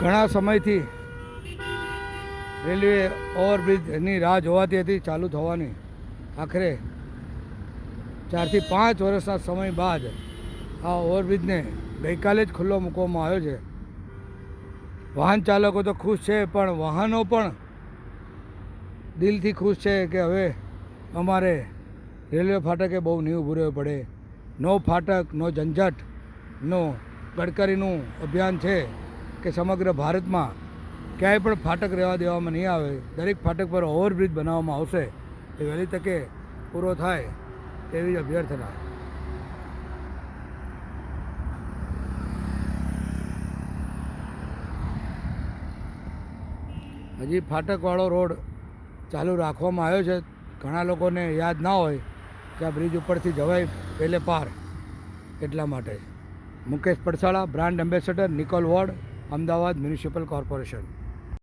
ઘણા સમયથી રેલવે ઓવરબ્રિજની રાહ જોવાતી હતી, ચાલુ થવાની. આખરે ચારથી પાંચ વર્ષના સમય બાદ આ ઓવરબ્રિજને ગઈકાલે જ ખુલ્લો મૂકવામાં આવ્યો છે. વાહન ચાલકો તો ખુશ છે, પણ વાહનો પણ દિલથી ખુશ છે કે હવે અમારે રેલવે ફાટકે બહુ નહીં ઊભું રહેવું પડે. નો ફાટક, નો ઝંઝટ, નો ગડકરીનું અભિયાન છે. કે સમગ્ર ભારતમાં ક્યાંય પણ ફાટક રહેવા દેવામાં નહીં આવે, દરેક ફાટક પર ઓવરબ્રિજ બનાવવામાં આવશે, એ વહેલી તકે પૂરો થાય તેવી જ અભ્યર્થના. હજી ફાટકવાળો રોડ ચાલુ રાખવામાં આવ્યો છે. ઘણા લોકોને યાદ ના હોય કે આ બ્રિજ ઉપરથી જવાય પહેલે પાર. એટલા માટે Mukesh Padsala, brand ambassador Nikol ward Ahmedabad municipal corporation.